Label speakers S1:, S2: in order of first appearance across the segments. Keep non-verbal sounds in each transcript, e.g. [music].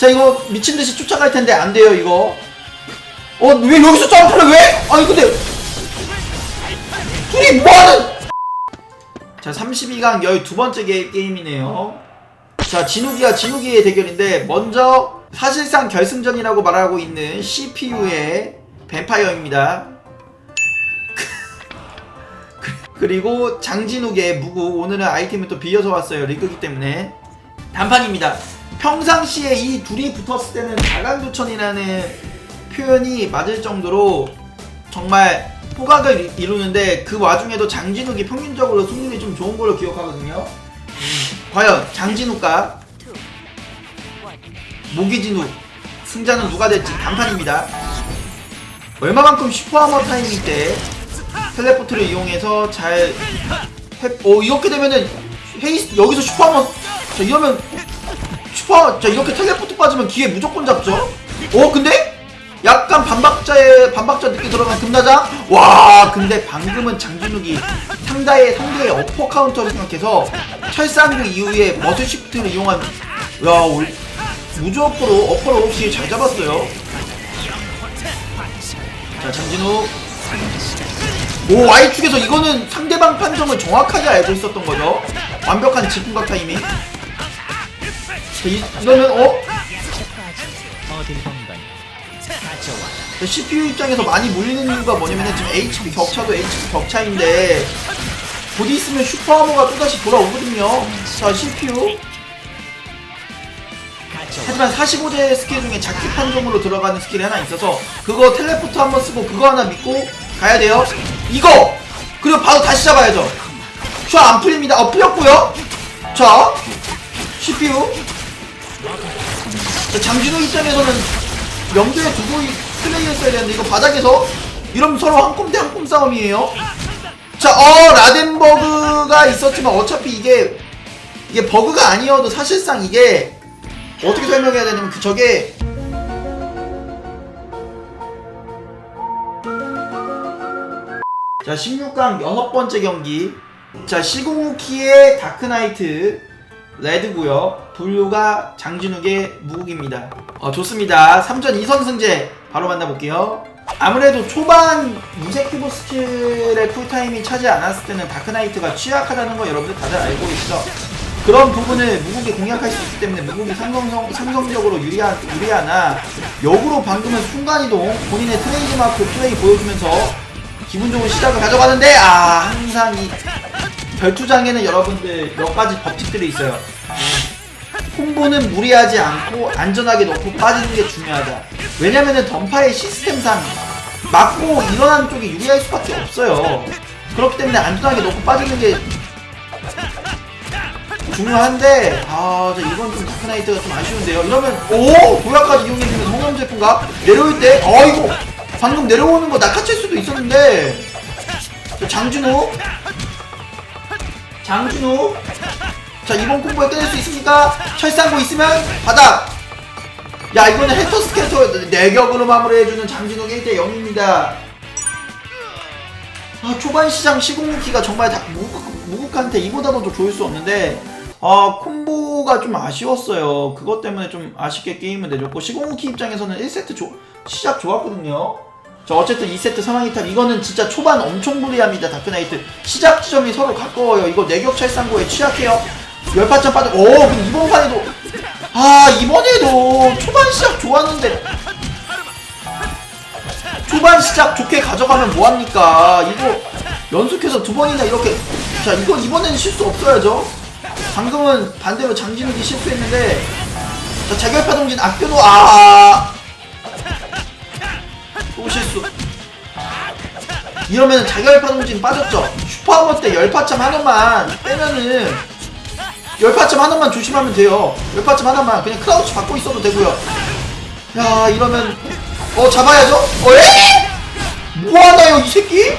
S1: 자 이거 미친듯이 쫓아갈 텐데 안 돼요 이거. 어 왜 여기서 점프를 왜? 아니 근데 둘이 뭐하는 자 32강 12번째 게, 게임이네요. 자 진욱이와 진욱이의 대결인데 먼저 사실상 결승전이라고 말하고 있는 CPU의 뱀파이어입니다. [laughs] 그리고 장진욱의 무구. 오늘은 아이템을 또 빌려서 왔어요 리그기 때문에. 단판입니다 평상시에 이 둘이 붙었을 때는 자강두천이라는 표현이 맞을 정도로 정말 호각을 이- 이루는데 그 와중에도 장진욱이 평균적으로 승률이 좀 좋은 걸로 기억하거든요. 음, 과연 장진욱과 모기진욱 승자는 누가 될지 단판입니다. 얼마만큼 슈퍼하머 타이밍 때 텔레포트를 이용해서 잘 해, 어 이렇게 되면은 헤이스 여기서 슈퍼하머 자 이러면 슈퍼! 자 이렇게 텔레포트 빠지면 기회 무조건 잡죠? 어 근데? 약간 반박자에 반박자 늦게 들어간 금나장 와 근데 방금은 장진욱이 상대의 상대의 어퍼 카운터를 생각해서 철상그 이후에 머슬 시프트를 이용한 야 올- 어퍼로 어퍼를 없이 잘 잡았어요. 자 장진욱. 오 Y축에서 이거는 상대방 판정을 정확하게 알고 있었던 거죠? 완벽한 직분각 타이밍. 자, 이, 이러면 어? 자, CPU 입장에서 많이 몰리는 이유가 뭐냐면 지금 HP 격차도 HP 격차인데 곧 있으면 슈퍼하머가 또다시 돌아오거든요 자 CPU. 하지만 45제 스킬 중에 자키 판정으로 들어가는 스킬이 하나 있어서 그거 텔레포트 한번 쓰고 그거 하나 믿고 가야 돼요 이거! 그리고 바로 다시 잡아야죠 슈안 풀립니다 어 풀렸고요 자 CPU 자, 장진호 입장에서는 염두에 두고 이- 플레이했어야 되는데 이거 바닥에서 이러면 서로 한꼼 대 한꼼 싸움이에요. 자, 어 라덴버그가 있었지만 어차피 이게 이게 버그가 아니어도 사실상 이게 어떻게 설명해야 되냐면 그 저게 자 16강 여섯 번째 경기. 자 시공우키의 다크나이트 레드고요 블루가 장진욱의 무국입니다. 어 좋습니다. 3전 2선 승제 바로 만나볼게요. 아무래도 초반 무색큐브 스킬의 쿨타임이 차지 않았을 때는 다크나이트가 취약하다는 거 여러분들 다들 알고 계시죠? 그런 부분을 무국이 공략할 수 있기 때문에 무국이 상성, 상성적으로 유리하, 유리하나 역으로 방금은 순간이동 본인의 트레이드마크 플레이 보여주면서 기분 좋은 시작을 가져가는데 아 항상 이 결투장에는 여러분들 몇 가지 법칙들이 있어요. 콤보는 무리하지 않고 안전하게 넣고 빠지는 게 중요하다. 왜냐면은 던파의 시스템상 맞고 일어나는 쪽이 유리할 수밖에 없어요. 그렇기 때문에 안전하게 넣고 빠지는 게 중요한데 아저 이건 좀 다크나이트가 좀 아쉬운데요. 이러면 오! 도약까지 이용해주면 성형 제품가 내려올 때 어이구! 방금 내려오는 거 낚아챌 수도 있었는데 저 장준호 장준호 자 이번 콤보에 끊을 수 있습니까? 철상고 있으면 바닥 야 이거는 헬터 스캐터 내격으로 마무리해주는 장진욱 1대 0입니다. 아 초반 시장 시공무기가 정말 다 무국, 무국한테 이보다도 더 좋을 수 없는데 아 콤보가 좀 아쉬웠어요. 그것 때문에 좀 아쉽게 게임을 내줬고 시공무기 입장에서는 1세트 조, 시작 좋았거든요 자 어쨌든 2세트 상황이탑. 이거는 진짜 초반 엄청 불리합니다 다크나이트. 시작 지점이 서로 가까워요. 이거 내격 찰상고에 취약해요. 열파점 빠져. 오 근데 이번 판에도 아 이번에도 초반 시작 좋았는데. 초반 시작 좋게 가져가면 뭐합니까? 이거 연속해서 두 번이나 이렇게. 자 이거 이번에는 실수 없어야죠. 방금은 반대로 장진욱이 실수했는데. 자 자결파 동진 아껴도 아 또 실수. 이러면 자결파 동진 빠졌죠? 슈퍼하머 때 열파점 하나만 빼면은 열파점 하나만 조심하면 돼요. 열파점 하나만 그냥 크라우치 받고 있어도 되고요. 야 이러면 어 잡아야죠? 어 에? 뭐하나요 이 새끼?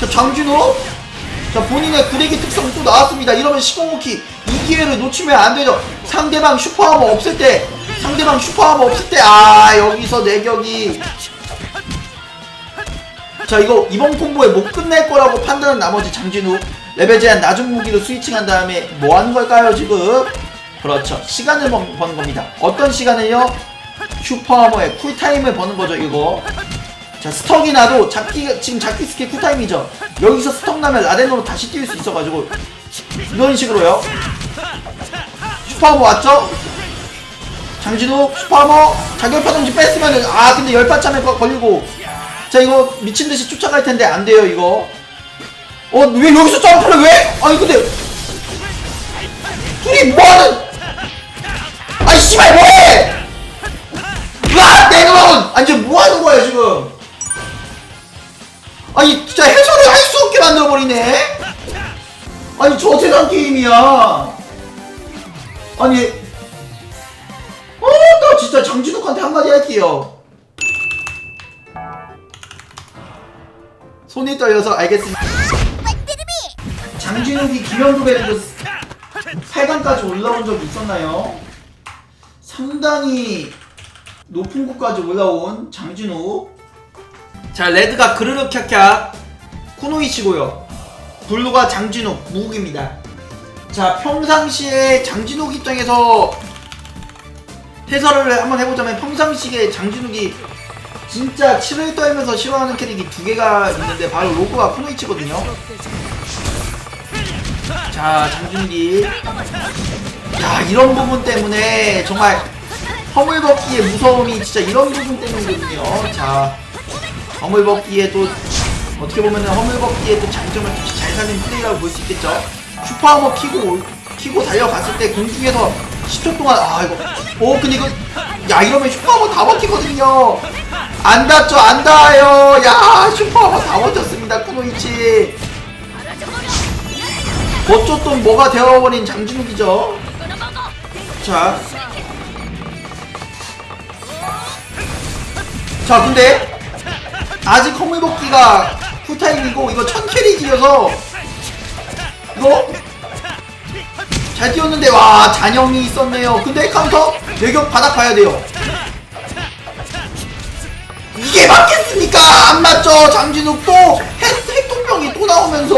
S1: 자 장준호. 자 본인의 구레기 특성 또 나왔습니다. 이러면 시공호키 이 기회를 놓치면 안 되죠. 상대방 슈퍼하머 없을 때 상대방 슈퍼하머 없을 때 아 여기서 내격이 자 이거 이번 콤보에 못 끝낼 거라고 판단한 나머지 장진우 레벨 제한 낮은 무기로 스위칭한 다음에 뭐 하는 걸까요 지금 그렇죠. 시간을 번, 버는 겁니다. 어떤 시간을요? 슈퍼하머의 쿨타임을 버는 거죠, 이거. 자, 스톡이 나도 잡기, 지금 잡기 스킬 쿨타임이죠. 여기서 스톡 나면 라덴으로 다시 뛸 수 있어가지고, 이런 식으로요. 슈퍼하머 왔죠? 장진욱, 슈퍼하머, 자결파 동지 뺐으면, 아, 근데 열파 참에 걸리고. 자, 이거 미친 듯이 쫓아갈 텐데, 안 돼요, 이거. 어, 왜 여기서 점프를 왜? 아니, 근데. 둘이 뭐하는 아이 씨발 뭐해 으아 내눈 아니 지금 뭐하는 거야 지금 아니 진짜 해설을 할 수 없게 만들어버리네 아니 저 세상 게임이야 아니 어나 진짜 장진욱한테 한마디 할게요 손이 떨려서 알겠습니다. 장진욱이 김현두 베르그 8강까지 올라온 적이 있었나요? 상당히 높은 곳까지 올라온 장진우. 자 레드가 그르륵 캬캬 쿠노이치고요. 블루가 장진욱 무국입니다. 자 평상시에 장진욱 입장에서 해설을 한번 해보자면 평상시에 장진욱이 진짜 치를 떨면서 싫어하는 캐릭이 두 개가 있는데 바로 로그와 쿠노이치거든요. 자 장준기 야 이런 부분 때문에 정말 허물벗기의 무서움이 진짜 이런 부분 때문이거든요. 자 허물벗기의 또 어떻게 보면은 허물벗기의 또 장점을 또잘 살린 플레이라고 볼 수 있겠죠. 슈퍼하머 키고 키고 달려갔을 때 공중에서 10초 동안 아 이거. 오 근데 이거 야 이러면 슈퍼하머 다 버티거든요 안 닿죠 안 닿아요 야 슈퍼하머 다 버텼습니다 쿠노이치 어쩌던 뭐가 되어버린 장진욱이죠. 자. 자, 근데 아직 허물벗기가 풀타임이고 이거 천 캐리지여서 이거 잘 뛰었는데 와 잔영이 있었네요. 근데 카운터 내격 바닥 봐야 돼요. 이게 맞겠습니까? 안 맞죠? 장진욱 또 핵, 핵동병이 또 나오면서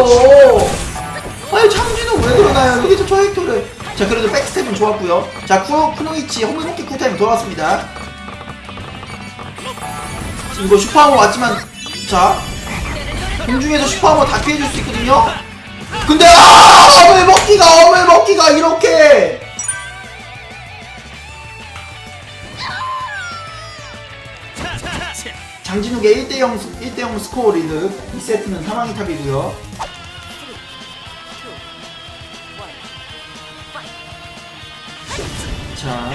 S1: 아니 장진욱 왜 그러나요? 여기서 저 헥토를 자 그래도 백스텝은 좋았고요 자 쿠, 쿠노이치 허물먹기 쿨타임 돌아왔습니다 이거 슈퍼하머 왔지만 자 공중에서 슈퍼하머 다 피해줄 수 있거든요 근데 아 허물먹기가 허물먹기가 이렇게. 장진욱의 1대0 1대0 스코어 리드. 2세트는 사망이 탑이고요. 자.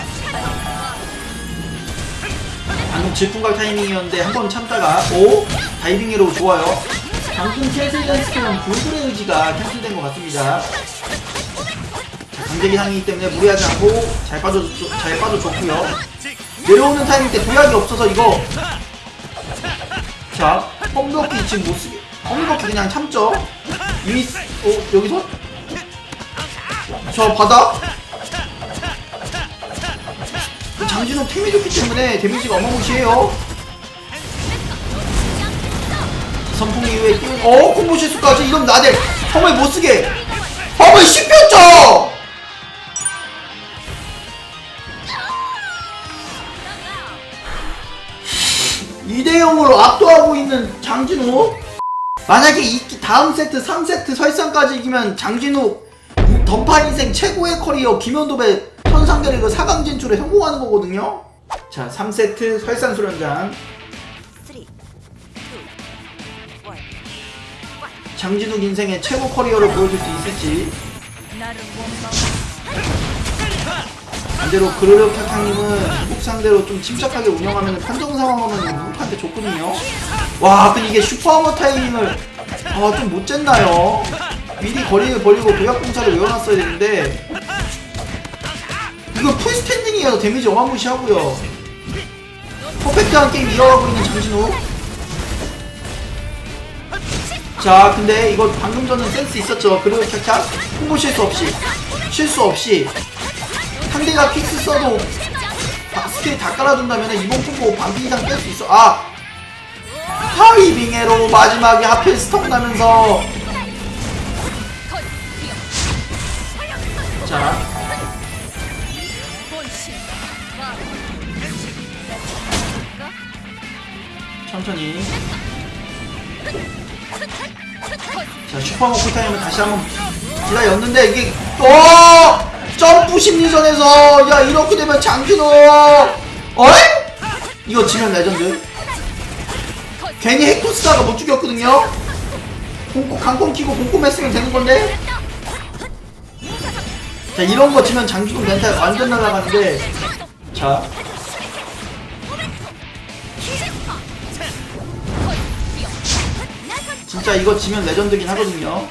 S1: 방금 질풍갈 타이밍이었는데 한 번 참다가 오 다이빙으로 좋아요 방금 캔슬된 스킬은 불굴의 의지가 캔슬된 것 같습니다. 자 강제기 상이기 때문에 무리하지 않고 잘 빠져 잘 빠져줬고요. 내려오는 타이밍 때 도약이 없어서 이거. 자 험블럭기 지금 못 쓰게 험블럭기 그냥 참죠? 위 어, 여기서? 저 바닥 장진욱 템이 좋기 때문에 데미지가 어마무시해요. 선풍기 이후에 띄운, 어, 콤보 실수까지 이건 나대 험을 못 쓰게. 험을 씹혔죠! 이대 0으로 압도하고 있는 장진욱. 만약에 이 다음 세트 3세트 설상까지 이기면 장진욱 던파 인생 최고의 커리어 김현도배 현상계를 그 4강 진출에 성공하는 거거든요. 자, 3세트 설산수련장 장진욱 인생의 최고 커리어를 보여줄 수 있을지 반대로 그르륵 탁탁님은 묵 상대로 좀 침착하게 운영하면 판정 상황은 묵한테 좋거든요. 와, 근데 이게 슈퍼하머 타이밍을 아, 좀못 쟀나요? 미리 거리를 벌리고 공사를 외워놨어야 되는데 이거 풀 스탠딩이어서 데미지 어마무시하고요. 퍼펙트한 게임 이어가고 있는 장진우. 자 근데 이거 방금 전은 센스 있었죠? 그리고 캬캬 홍보 실수 없이 실수 없이 상대가 픽스 써도 스킬 다 깔아둔다면 이번 콤보 반피 이상 뺄 수 있어. 아! 타이밍 에로 마지막에 하필 스톱 나면서. 자. 천천히. 자 슈퍼모 쿨타임을 다시 한번 기다렸는데 이게 어 점프 심리전에서 야 이렇게 되면 장준호. 어이? 이거 지면 레전드. 괜히 핵토 쓰다가 못 죽였거든요. 공고 강공 키고 공꼼 했으면 되는 건데. 자 이런 거 지면 장준호 멘탈 완전 날아가는데. 자 진짜 이거 지면 레전드긴 하거든요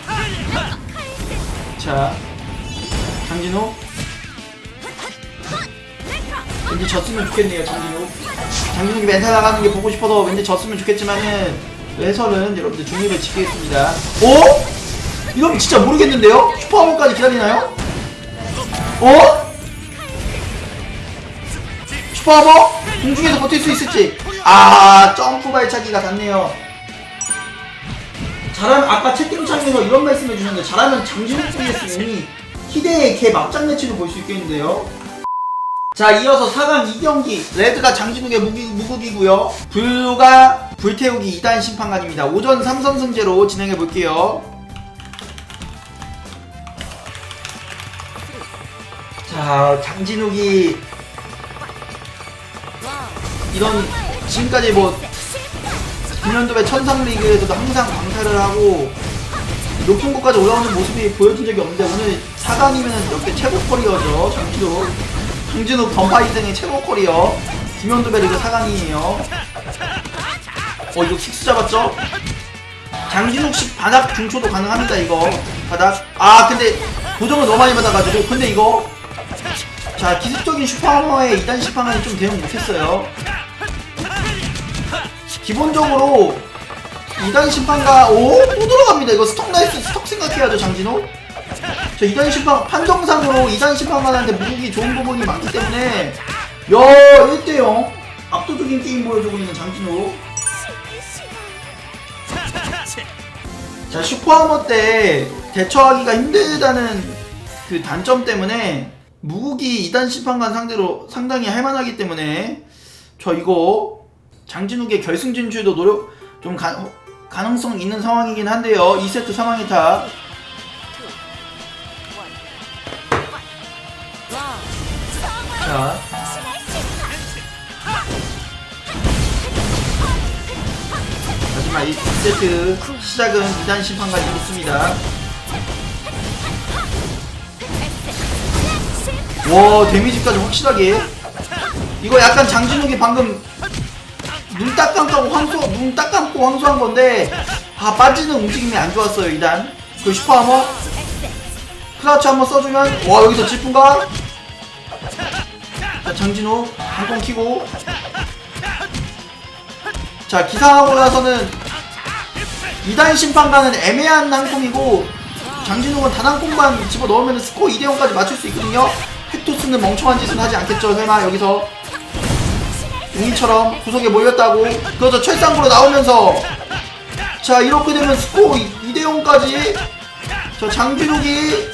S1: 자 장진호 왠지 졌으면 좋겠네요 장진호 장진욱이 멘탈 나가는 게 보고 싶어서 왠지 졌으면 좋겠지만은 외설은 여러분들 중립을 지키겠습니다 오? 이러면 진짜 모르겠는데요? 슈퍼하모까지 기다리나요? 어? 슈퍼하모? 공중에서 버틸 수 있을지 아 점프 발차기가 닿네요 잘하면 아까 채팅창에서 이런 말씀해 주셨는데 잘하면 장진욱 vs 이 희대의 개 막장 매치로 볼수 있겠는데요? 자 이어서 4강 2경기. 레드가 장진욱의 무기, 무극이고요. 블루가 불태우기 2단 심판관입니다. 오전 3선 승제로 진행해 볼게요. 자 장진욱이 이런 지금까지 뭐 김현도의 천상리그에서도 항상 강타를 하고 높은 곳까지 올라오는 모습이 보여준 적이 없는데 오늘 4강이면 역대 최고 커리어죠. 장진욱 장진욱 던파이생의 최고 커리어. 김현도의 리그 4강이에요. 어 이거 킥스 잡았죠? 장진욱식 바닥 중초도 가능합니다 이거. 바닥. 아 근데 고정을 너무 많이 받아가지고. 근데 이거 자 기습적인 슈퍼하머의 2단 심판관이 좀 대응 못했어요. 기본적으로 2단 심판가 오? 또 들어갑니다. 이거 스톡 나이스 스톡 생각해야죠 장진호. 저 2단 심판 판정상으로 2단 심판관한테 무국이 좋은 부분이 많기 때문에 야 1대0 압도적인 게임 보여주고 있는 장진호. 자 슈퍼하머 때 대처하기가 힘들다는 그 단점 때문에 무국이 2단 심판관 상대로 상당히 할만하기 때문에 저 이거 장진욱의 결승 진출도 노력 좀 가, 가능성 있는 상황이긴 한데요. 2세트 상황이타 자. 마지막 2세트 시작은 2단 심판관이 있습니다. 와 데미지까지 확실하게. 이거 약간 장진욱이 방금 눈 딱 감고 황소 눈 딱 감고 황소한 건데 아 빠지는 움직임이 안 좋았어요 이단. 그 슈퍼하머 클라치 한번 써주면 와 여기서 지쁜가 자 장진우 한공 키고. 자 기상하고 나서는 2단 심판관은 애매한 한공이고 장진욱은 단 한 공만 집어 넣으면 스코어 2대0까지 맞출 수 있거든요. 헥토스는 멍청한 짓은 하지 않겠죠 설마 여기서 용이처럼 구석에 몰렸다고 그래서 철상구로 나오면서 자 이렇게 되면 스코어 2대0까지. 저 장진욱이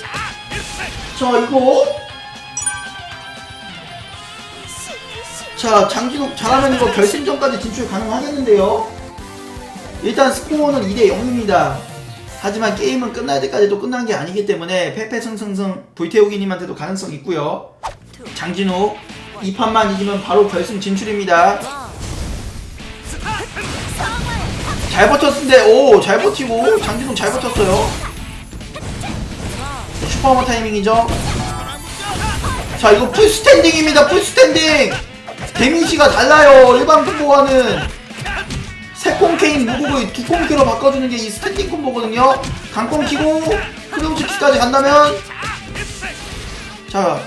S1: 자 이거 자 장진욱 잘하면 이거 결승전까지 진출 가능하겠는데요? 일단 스코어는 2대0입니다. 하지만 게임은 끝날 때까지도 끝난 게 아니기 때문에 패패승승승 불태우기님한테도 가능성 있고요. 장진욱 이 판만 이기면 바로 결승 진출입니다. 잘 버텼는데 오 잘 버티고. 장진욱 잘 버텼어요. 슈퍼머 타이밍이죠? 자 이거 풀스탠딩입니다 풀스탠딩! 데미지가 달라요 일반 콤보와는. 세콤 케인 무국을 두 콤키로 바꿔주는 게 이 스탠딩 콤보거든요. 강콤 키고 크로우즈키까지 간다면. 자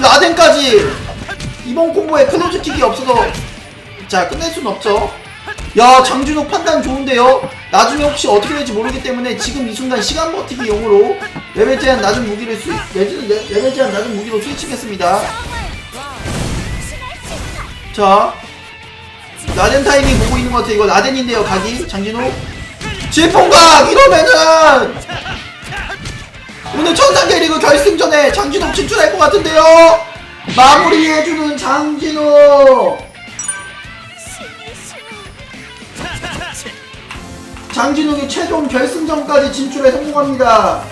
S1: 라덴까지 이번 콤보에 클로즈킥이 없어서 자 끝낼 순 없죠. 야 장준호 판단 좋은데요? 나중에 혹시 어떻게 될지 모르기 때문에 지금 이 순간 시간 버티기 용으로 레벨 제한 낮은 무기를 스 레벨, 레벨 제한 낮은 무기로 스위칭했습니다. 자 라덴 타이밍 보고 있는 것 같아 이거 라덴인데요 각이. 장진호. 질풍각! 이러면은 오늘 천상계 리그 결승전에 장진호 진출할 것 같은데요 마무리해주는 장진호 장진욱이 최종 결승전까지 진출에 성공합니다.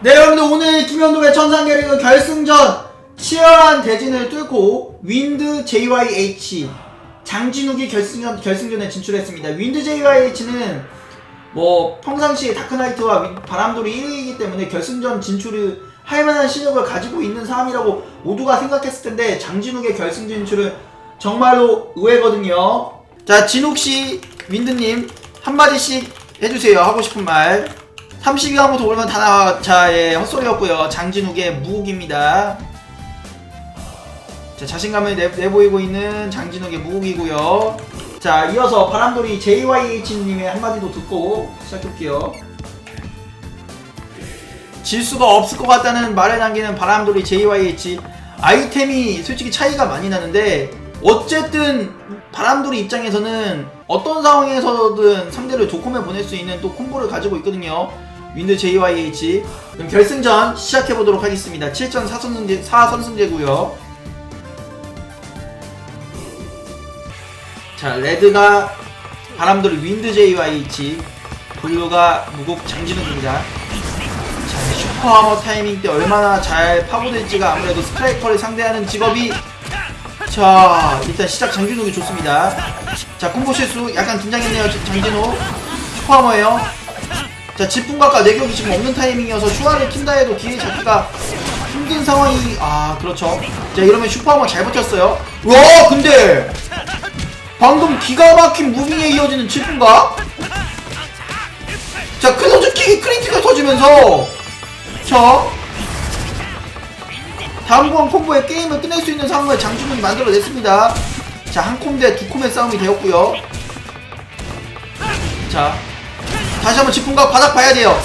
S1: 네 여러분들 오늘 김현동의 천상계리그 결승전 치열한 대진을 뚫고 윈드 JYH 장진욱이 결승전 결승전에 진출했습니다. 윈드 JYH는 뭐 평상시에 다크나이트와 윈- 바람돌이 1위이기 때문에 결승전 진출을 할 만한 실력을 가지고 있는 사람이라고 모두가 생각했을 텐데 장진욱의 결승 진출은 정말로 의외거든요. 자 진욱 씨, 윈드님 한마디씩 해주세요. 하고 싶은 말. 32강부터 오르면 다 나와. 자, 예, 헛소리였고요. 장진욱의 무국입니다. 자, 자신감을 내, 내보이고 있는 장진욱의 무국이고요. 자, 이어서 바람돌이 JYH님의 한마디도 듣고 시작할게요. 질 수가 없을 것 같다는 말을 남기는 바람돌이 JYH 아이템이 솔직히 차이가 많이 나는데 어쨌든 바람돌이 입장에서는 어떤 상황에서든 상대를 도콤에 보낼 수 있는 또 콤보를 가지고 있거든요. 윈드 JYH 그럼 결승전 시작해보도록 하겠습니다. 7전 4선승제, 4선승제고요. 자 레드가 바람돌이 윈드 JYH 블루가 무국 장진욱입니다 자, 슈퍼하머 타이밍 때 얼마나 잘 파고들지가 아무래도 스트라이커를 상대하는 직업이 자 일단 시작 장진욱이 좋습니다. 자 콤보 실수. 약간 긴장했네요 지- 장진욱. 슈퍼하머예요. 자 지풍각과 내격이 지금 없는 타이밍이어서 슈아를 킨다 해도 기회 잡기가 힘든 상황이 아 그렇죠. 자 이러면 슈퍼하머 잘 버텼어요. 와 근데 방금 기가 막힌 무빙에 이어지는 지풍각 자 클로즈 킥이 크리티컬 터지면서 자 다음 번 콤보에 게임을 끝낼 수 있는 상황을 장준욱이 만들어냈습니다. 자 한 콤대 두 콤의 싸움이 되었고요. 자 다시 한번 지풍각 바닥 봐야 돼요.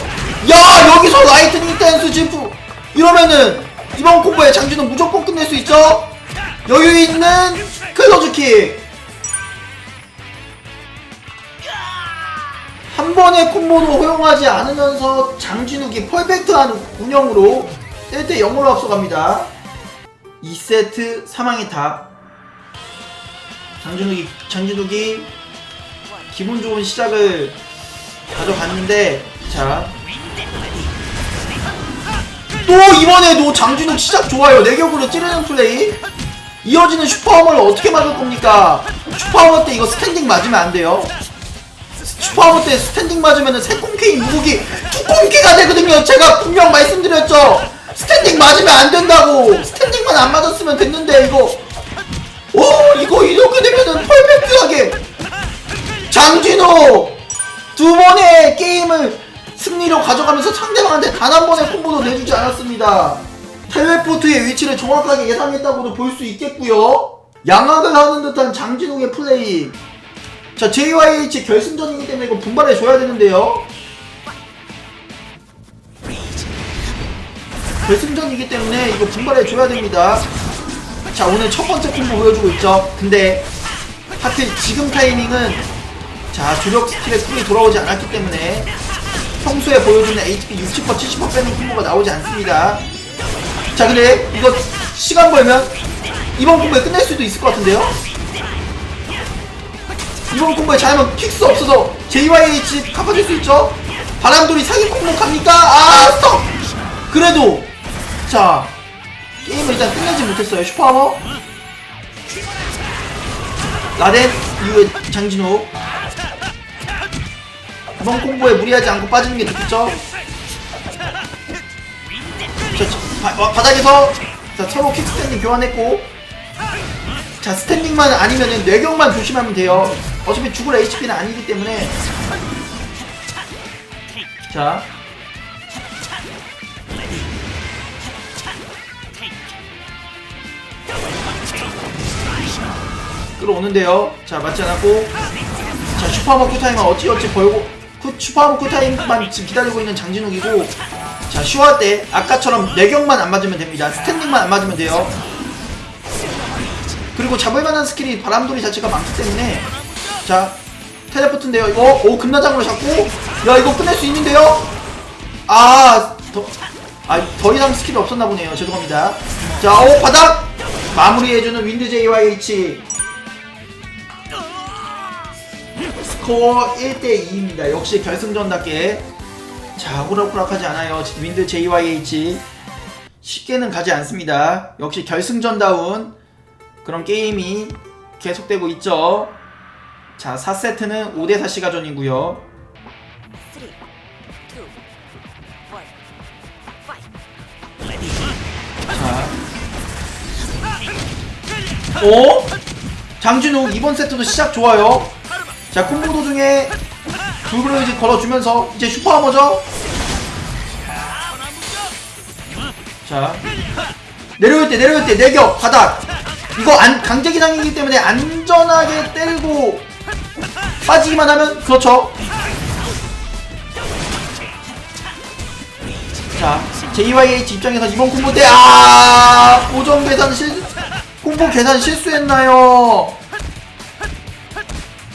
S1: 야 여기서 라이트닝 댄스 지풍 이러면은 이번 콤보에 장준욱 무조건 끝낼 수 있죠? 여유 있는 클로즈 킥 한 번의 콤보도 허용하지 않으면서 장진욱이 퍼펙트한 운영으로 1대 0으로 앞서갑니다. 2세트 사망의 탑. 장진욱이 장진욱이 기분 좋은 시작을 가져갔는데 자. 또 이번에도 장진욱 시작 좋아요. 내격으로 찌르는 플레이. 이어지는 슈퍼허머를 어떻게 막을 겁니까? 슈퍼허머 때 이거 스탠딩 맞으면 안 돼요. 슈퍼하머 때 스탠딩 맞으면 새콤케이 무국이 투콤케가 되거든요. 제가 분명 말씀드렸죠. 스탠딩 맞으면 안 된다고. 스탠딩만 안 맞았으면 됐는데 이거. 오 이거 이렇게 되면은 펄펙트하게. 장진호 두 번의 게임을 승리로 가져가면서 상대방한테 단 한 번의 콤보도 내주지 않았습니다. 텔레포트의 위치를 정확하게 예상했다고도 볼 수 있겠고요. 양악을 하는 듯한 장진욱의 플레이 자 JYH 결승전이기 때문에 이거 분발해 줘야 되는데요. 결승전이기 때문에 이거 분발해 줘야 됩니다. 자 오늘 첫 번째 콤보 보여주고 있죠. 근데 하필 지금 타이밍은 자 주력 스킬의 쿨이 돌아오지 않았기 때문에 평소에 보여주는 HP 60% 70% 빼는 콤보가 나오지 않습니다. 자 근데 이거 시간 벌면 이번 콤보에 끝낼 수도 있을 것 같은데요. 이번 콤보에 잘하면 픽스 없어서 JYH 갚아줄 수 있죠? 바람돌이 사기 콤보 갑니까? 아 스톱! 그래도 자 게임을 일단 끝내지 못했어요 슈퍼하머 라덴 이후에 장진호 이번 콤보에 무리하지 않고 빠지는 게 좋겠죠? 자, 자, 바, 바, 바닥에서 자, 서로 킥스탠딩 교환했고 자 스탠딩만 아니면은 뇌경만 조심하면 돼요 어차피 죽을 HP는 아니기 때문에. 자. 끌어오는데요. 자 맞지 않았고. 자 슈퍼하머 쿨타임은 어찌어찌 벌고 쿠, 슈퍼하머 쿨타임만 지금 기다리고 있는 장진욱이고. 자 슈아 때 아까처럼 뇌경만 안 맞으면 됩니다. 스탠딩만 안 맞으면 돼요. 그리고 잡을만한 스킬이 바람돌이 자체가 많기 때문에 자 텔레포트인데요 이거. 오 금나장으로 잡고. 야 이거 끝낼 수 있는데요? 아더 아, 더 이상 스킬이 없었나 보네요. 죄송합니다. 자오 바닥! 마무리해주는 윈드 JYH 스코어 1대2입니다. 역시 결승전답게. 자 호락호락하지 않아요. 윈드 JYH 쉽게는 가지 않습니다. 역시 결승전다운 그런 게임이 계속되고 있죠. 자 4세트는 5대4 시가전이고요. 자. 어? 장진우 이번 세트도 시작 좋아요. 자 콤보 도중에 불그레이즈 걸어주면서 이제 슈퍼 하머죠. 자 내려올 때 내려올 때 내격 바닥 이거 안 강제 기장이기 때문에 안전하게 때리고 빠지기만 하면 그렇죠. 자 JYH 입장에서 이번 콤보 때아 고정 계산 실 콤보 계산 실수했나요?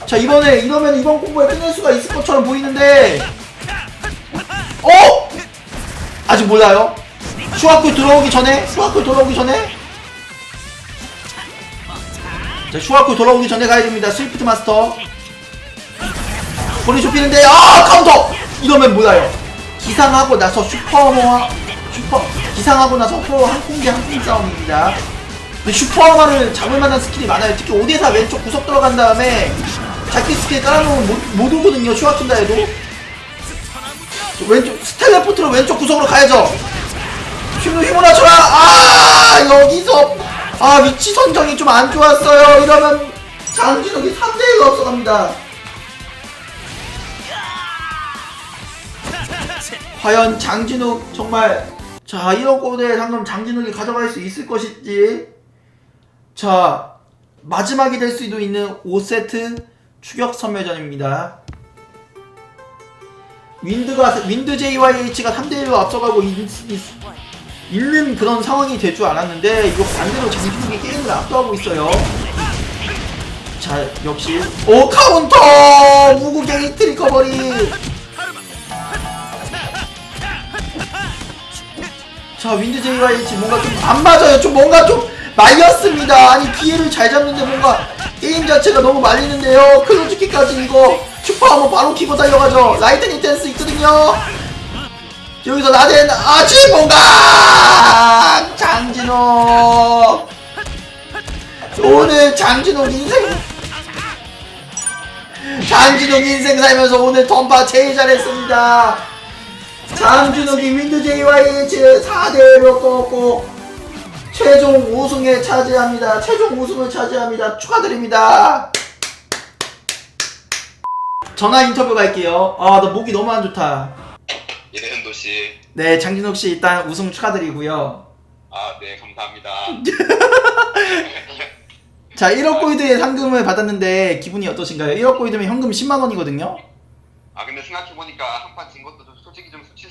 S1: 자 이번에 이러면 이번 콤보에 끝낼 수가 있을 것처럼 보이는데 어? 아직 몰라요 슈아쿠 들어오기 전에 슈아쿠 들어오기 전에 자 슈아쿠 돌아오기 전에 가야 됩니다 스위프트 마스터 거리 좁히는데 아 카운터! 이러면 몰라요. 기상하고 나서 슈퍼머와 슈퍼 기상하고 나서 서로 한 공기 한 공기 싸움입니다. 슈퍼머를 잡을 만한 스킬이 많아요. 특히 5대4 왼쪽 구석 들어간 다음에 자기 스킬 깔아놓으면 못, 못 오거든요. 슈아킨다 해도. 저 왼쪽 스텔레포트로 왼쪽 구석으로 가야죠. 힘을 힘을 하쳐라 아 여기서 아 위치 선정이 좀 안 좋았어요. 이러면 장진욱이 3대1로 앞서갑니다 과연 장진욱 정말 자 1억 골대 상금 장진욱이 가져갈 수 있을 것인지. 자 마지막이 될 수도 있는 5세트 추격 선멸전입니다. 윈드가 윈드 JYH가 3대1로 앞서가고 있, 있, 있는 그런 상황이 될 줄 알았는데 이거 반대로 장진욱이 게임을 압도하고 있어요. 자 역시 오 카운터! 무구갱이 트리커버리 자 윈드 JYH 뭔가 좀 안 맞아요. 좀 뭔가 좀 말렸습니다. 아니 기회를 잘 잡는데 뭔가 게임 자체가 너무 말리는데요. 클로즈키까지 이거 슈퍼하면 바로 키고 달려가죠. 라이트닝 댄스 있거든요. 여기서 나댄 아직 뭔가! 장진호. 오늘 장진호 인생 장진호 인생 살면서 오늘 던파 제일 잘했습니다 장준욱이 윈드 JYH 4대1로 꺾고 최종 우승에 차지합니다. 최종 우승을 차지합니다. 축하드립니다. 전화 인터뷰 갈게요. 아, 나 목이 너무 안 좋다.
S2: 이대현도 씨,
S1: 네, 장진욱 씨 일단 우승 축하드리고요.
S2: 아, 네, 감사합니다. [laughs]
S1: 자, 1억 골드의 상금을 받았는데 기분이 어떠신가요? 1억 골드면 현금 10만 원이거든요.
S2: 아, 근데 생각해 보니까 한 판 진 것도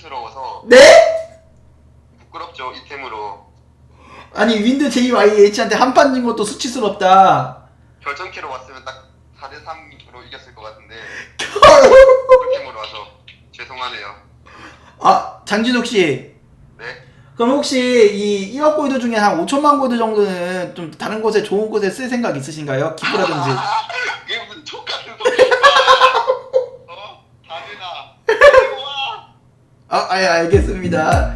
S2: 수치스러워서
S1: 네?
S2: 부끄럽죠, 이템으로.
S1: 아니, 윈드 JYH한테 한 판 진 것도 수치스럽다.
S2: 결정키로 왔으면 딱 4대 3으로 이겼을 것 같은데, 이템으로 와서 죄송하네요.
S1: 아, 장진욱 씨.
S2: 네?
S1: 그럼 혹시 이 1억 골드 중에 한 5천만 골드 정도는 좀 다른 곳에 좋은 곳에 쓸 생각 있으신가요? 기프라든지.
S2: 그게 [laughs]
S1: 아, 예, 알겠습니다.